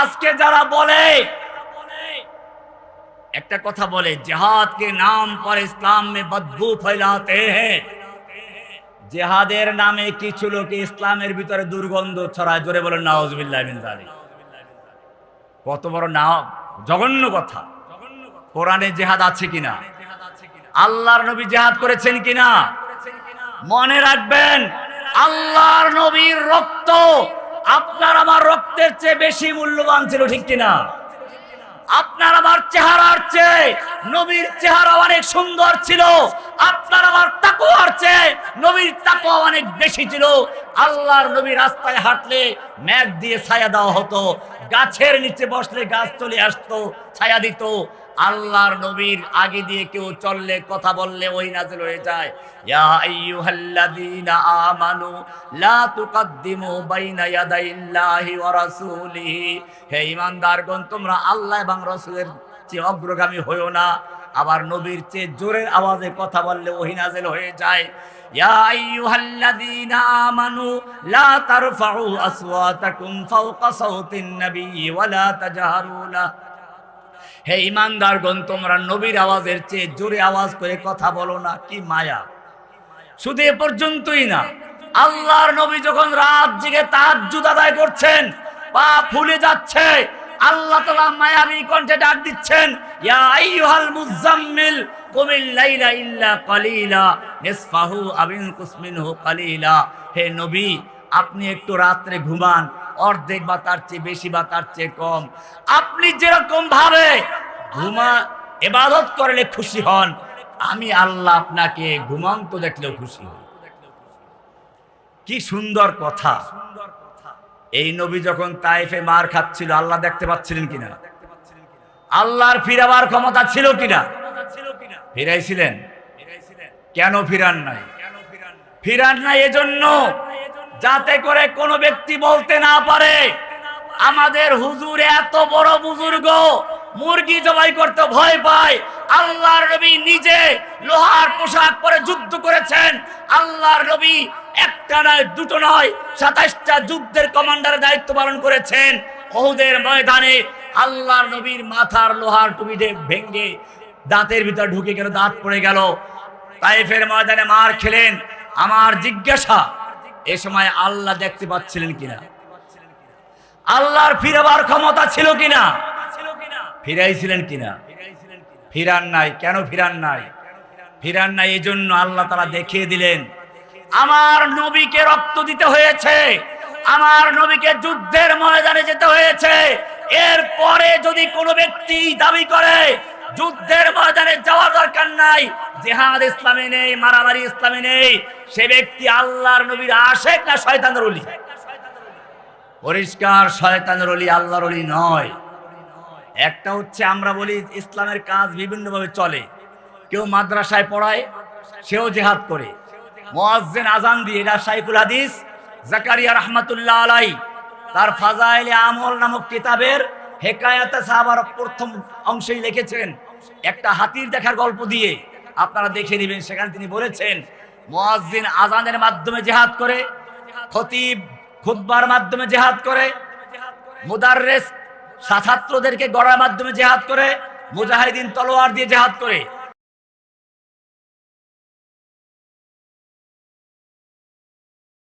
আজকে যারা বলে, একটা কথা বলে জেহাদ কে নাম পর ইসলাম মে বদবু ফেলাতে হ্যাঁ জেহাদের নামে কিছু লোক ইসলামের ভিতরে দুর্গন্ধ ছড়ায়, জোরে বলেন নওয়াজ কত বড় না জঘন্য কথা। কোরআনে জেহাদ আছে কিনা? আল্লাহর নবী জেহাদ করেছেন কিনা? মনে রাখবেন, আল্লাহর নবীর রক্ত আপনার আমার রক্তের চেয়ে বেশি মূল্যবান ছিল ঠিক কিনা? আপনার আমার চেহারার চেয়ে নবীর চেহারা অনেক সুন্দর ছিল। আপনার আমার তাকওয়ার চেয়ে নবীর তাকওয়া অনেক বেশি ছিল। আল্লাহর নবী রাস্তায় হাঁটলে ম্যাগ দিয়ে ছায়া দেওয়া হতো। গাছের নিচে বসলে গাছ চলে আসতো, ছায়া দিত। আল্লাহর নবীর আগে দিয়ে কেউ চললে, কথা বললে ওই নাজিল হয়ে যায়। ইয়া আইয়ুহাল্লাযীনা আমানু, লা তুকদ্দিমু বাইনা ইয়াদাইল্লাহি ওয়া রাসূলিহি। হে ঈমানদারগণ, তোমরা আল্লাহ এবং রাসূলের চেয়ে অগ্রগামী হইও না। আবার নবীর চেয়ে জোরের আওয়াজে কথা বললে ওহি নাজিল হয়ে যায়। ইয়া আইয়ুহাল্লাযীনা আমানু, লা তারফাউ আসওয়াতাকুম ফাওকা সাওতিন নাবিয়্যি ওয়া লা তাজহারু লাহু। হে ইমানদারগণ, তোমরা নবীর আওয়াজের চেয়ে জোরে আওয়াজ করে কথা বলো না, কি মায়া। শুধু এ পর্যন্তই না, আল্লাহর নবী যখন রাত জেগে তাহাজ্জুদ আদায় করছেন, পা ফুলে যাচ্ছে, আল্লাহ তাআলা মায়াবী কণ্ঠে ডাক দিচ্ছেন, ইয়া আইয়ুহাল মুজাম্মিল কুমিল লাইলা ইল্লা কালিলা, নিসফাহু আবিন কুসমিনহু কালিলা। হে নবী, আপনি একটু রাত্রে ঘুমান অর্ধেক বা তার চেয়ে বেশি বা তার চেয়ে কম। আপনি যেরকম ভাবে ঘুমা, এবাদত করলে খুশি হন, আমি আল্লাহ আপনাকে ঘুমন্ত দেখলেও খুশি হই। কি সুন্দর কথা। এই নবী যখন তাইফে মার খাচ্ছিল, আল্লাহ দেখতে পাচ্ছিলেন কিনা? আল্লাহর ফিরাবার ক্ষমতা ছিল কিনা? ফিরাইছিলেন। কেন ফিরান নাই? ফিরান নাই এজন্য যাতে করে কোনো ব্যক্তি বলতে না পারে, আমাদের হুজুর এত বড় বুজুর্গ, মুরগি জবাই করতে ভয় পায়, আল্লাহর নবী নিজে লোহার পোশাক পরে যুদ্ধ করেছেন, আল্লাহর নবী একটা নয়, দুটো নয়, সাতাশটা যুদ্ধের কমান্ডারের দায়িত্ব পালন করেছেন, ওহুদের ময়দানে আল্লাহর নবীর মাথার লোহার টুপিতে ভেঙ্গে দাঁতের ভিতর ঢুকে গেল, দাঁত পড়ে গেল। তাইফের ময়দানে মার খেলেন। আমার জিজ্ঞাসা এ সময় আল্লাহ দেখতে পাচ্ছিলেন কিনা? আল্লাহর ফিরাবার ক্ষমতা ছিল কিনা? ফিরাইছিলেন কিনা? ফিরান নাই। কেন ফিরান নাই? ফিরান নাই এই জন্য আল্লাহ তারা দেখিয়ে দিলেন, আমার নবীকে রক্ত দিতে হয়েছে, আমার নবীকে যুদ্ধের ময়দানে যেতে হয়েছে। এরপরে যদি কোনো ব্যক্তি দাবি করে, যুদ্ধের নাই, জেহাদ ইসলামে নেই, মারামারি ইসলামে নেই, সে ব্যক্তি আল্লাহর নবীর আশেক না শয়তানের অলি? পরিষ্কার, শয়তানের অলি আল্লাহর অলি নয়। একটা হচ্ছে আমরা বলি ইসলামের কাজ বিভিন্নভাবে চলে। কেউ মাদ্রাসায় পড়ায়, সেও জেহাদ করে। মোয়াজ্জেন আজান দিয়ে, এটা সাইকুল হাদিস, জাকারিয়া রহমাতুল্লাহ আলাই তার ফাজাইলে আমল নামক কিতাবের হেকায়াতে সাহাবার প্রথম অংশেই লিখেছেন, একটা হাতির দেখার গল্প দিয়ে আপনারা দেখে নেবেন। সেখানে তিনি বলেছেন, মোয়াজ্জিন আজানের মাধ্যমে জেহাদ করে, খতিব খুতবার মাধ্যমে জেহাদ করে, মুদাররেস ছাত্রদেরকে গড়ার মাধ্যমে জেহাদ করে, মুজাহিদিন তলোয়ার দিয়ে জেহাদ করে।